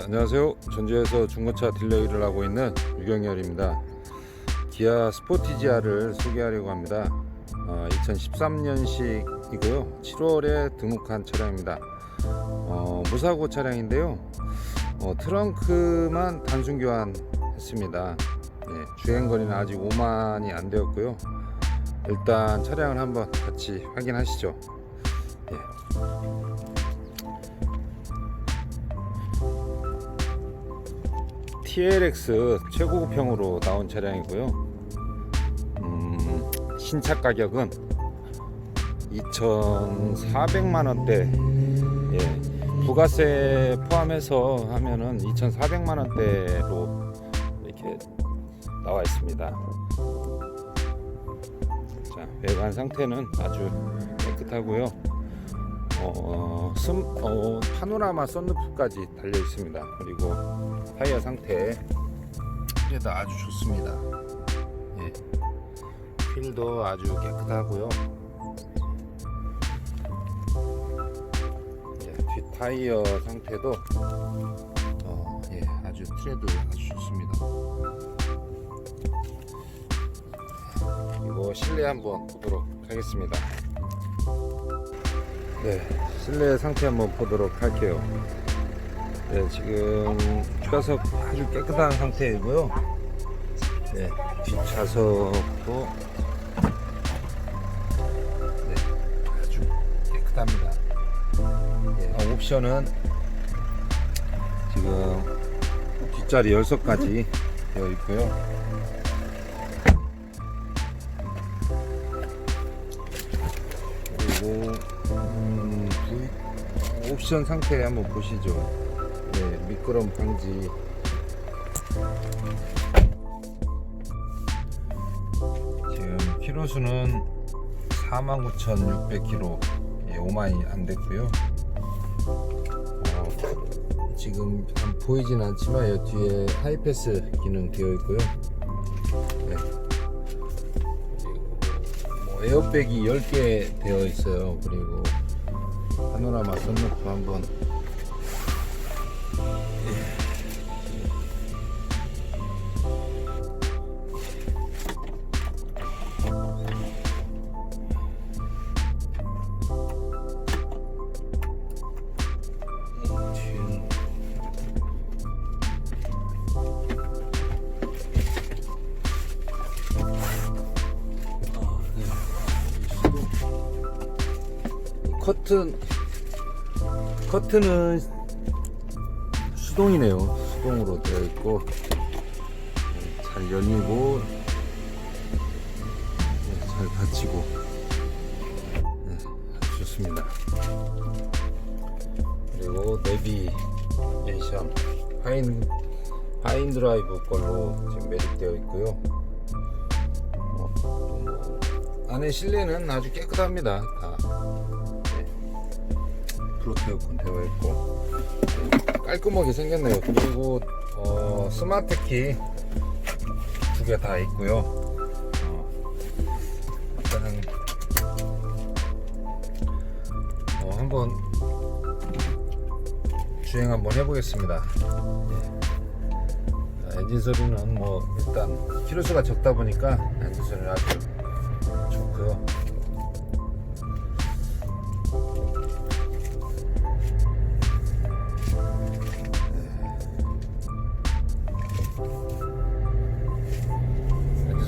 네, 안녕하세요. 전주에서 중고차 딜러 일을 하고 있는 유경열입니다. 기아 스포티지아를 소개하려고 합니다. 어, 2013년식이고요. 7월에 등록한 차량입니다. 어, 무사고 차량인데요. 어, 트렁크만 단순 교환했습니다. 예, 주행 거리는 아직 5만이 안 되었고요. 일단 차량을 한번 같이 확인하시죠. 예. TLX 최고급형으로 나온 차량이고요. 음, 신차 가격은 2,400만 원대. 예, 부가세 포함해서 하면은 2,400만 원대로 이렇게 나와 있습니다. 자, 외관 상태는 아주 깨끗하고요. 어, 슴, 어, 파노라마 썬루프까지 달려 있습니다. 그리고 타이어 상태 그래도 아주 좋습니다. 예. 휠도 아주 깨끗하고요. 예, 뒷 타이어 상태도 어, 예, 아주 트레드 아주 좋습니다. 그리고 실내 한번 보도록 하겠습니다. 네, 실내 상태 한번 보도록 할게요. 네, 지금 좌석 아주 깨끗한 상태이고요. 네, 뒷좌석도 네, 아주 깨끗합니다. 네, 어, 옵션은 지금 뒷자리 열선까지 되어 있고요. 그리고 옵션 상태 한번 보시죠. 네, 미끄럼 방지. 지금 키로수는 49,600km, 예, 5만이 안 됐고요. 어, 지금 한 보이진 않지만 여 뒤에 하이패스 기능 되어 있고요. 네. 뭐 에어백이 10개 되어 있어요. 그리고 파노라마 선루프 한번 커튼 커튼은 수동이네요. 수동으로 되어 있고 네, 잘 열리고 네, 잘 닫히고 네, 좋습니다. 그리고 내비게이션 파인 파인 드라이브 걸로 지금 매립되어 있고요. 어, 또 뭐, 안에 실내는 아주 깨끗합니다. 다 네. 프로테어컨 되어 있고 네, 깔끔하게 생겼네요. 그리고 어, 스마트 키 두 개 다 있고요. 어, 일단은 어, 한번 주행 한번 해보겠습니다. 예. 자, 엔진 소리는 뭐 일단 키로수가 적다 보니까 엔진 소리는 아주 좋고요.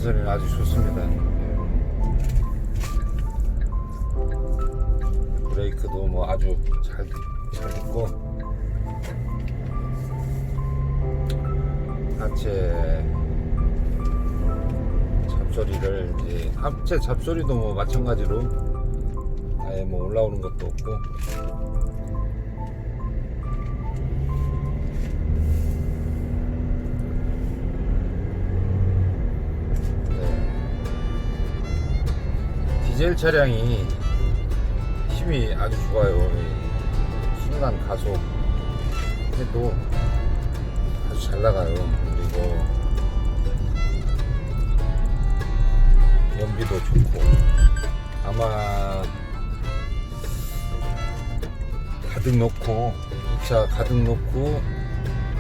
소리는 아주 좋습니다. 예. 브레이크도 뭐 아주 잘, 잘 있고 하체 잡소리를 이제 합체 잡소리도 뭐 마찬가지로 아예 뭐 올라오는 것도 없고 디젤 차량이 힘이 아주 좋아요. 이 순간 가속 해도 아주 잘 나가요. 그리고 연비도 좋고 아마 가득 넣고 2차 가득 넣고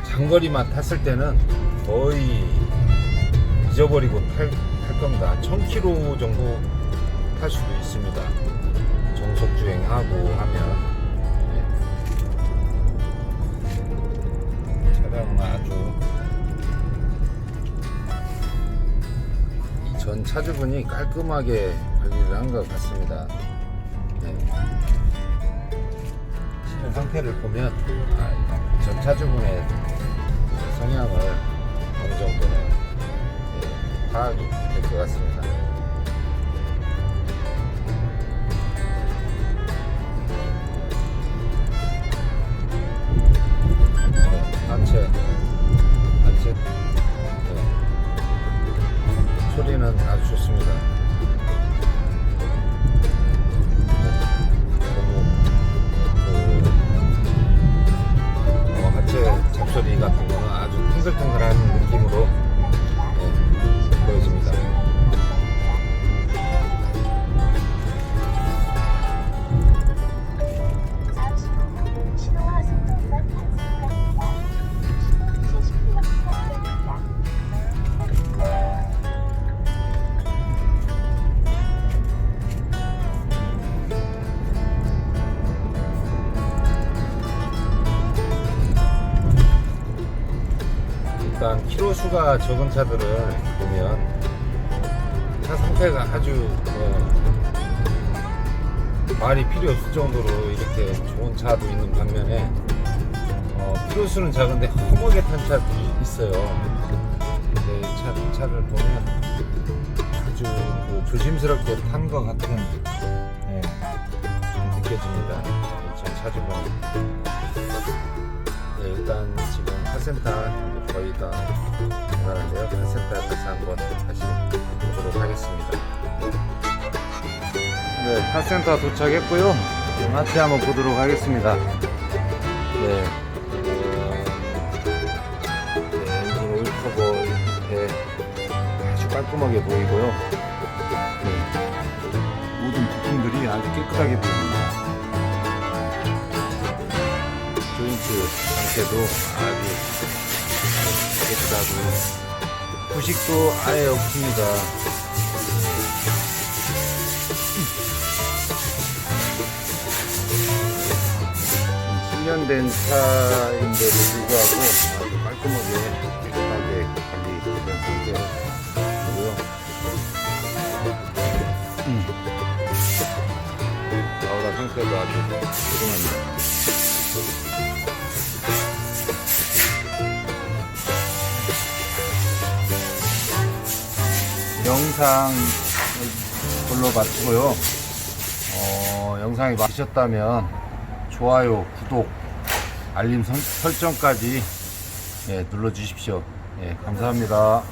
장거리만 탔을 때는 거의 잊어버리고 탈, 탈 겁니다. 1000km 정도 탈 수도 있습니다. 정속 주행하고 하면 네. 차량은 아주 이전 차주분이 깔끔하게 관리를 한 것 같습니다. 네. 실내 상태를 보면 아, 전 차주분의 성향을 어느 정도는 예, 파악이 될 것 같습니다. 일단 키로 수가 적은 차들을 보면 차 상태가 아주 어, 말이 필요 없을 정도로 이렇게 좋은 차도 있는 반면에 어, 키로 수는 작은데 허무하게 탄 차들이 있어요. 근데 이 차, 차를 보면 아주 그 조심스럽게 탄 것 같은 예, 느껴집니다. 전 차주분. 네, 일단 지금 카센터 거의 다 나가는데요. 카센터 다시 한번 다시 보도록 하겠습니다. 네, 카센터 도착했고요. 마치 한번 보도록 하겠습니다. 네. 어, 네, 엔진 오일 커버 이렇게 아주 깔끔하게 보이고요. 네, 모든 부품들이 아주 깨끗하게 보입니다. 조인트 상태도 아주 깨끗하고 부식도 아예 없습니다. 음, 7년 된 차인데도 불구하고 아주 깔끔하게 깨끗하게 관리된 상태고요. 음. 나오라 상태도 아주 깔끔합니다. 영상 걸로 마치고요. 어, 영상이 맞으셨다면 좋아요, 구독, 알림 선- 설정까지 예, 눌러주십시오. 예, 감사합니다.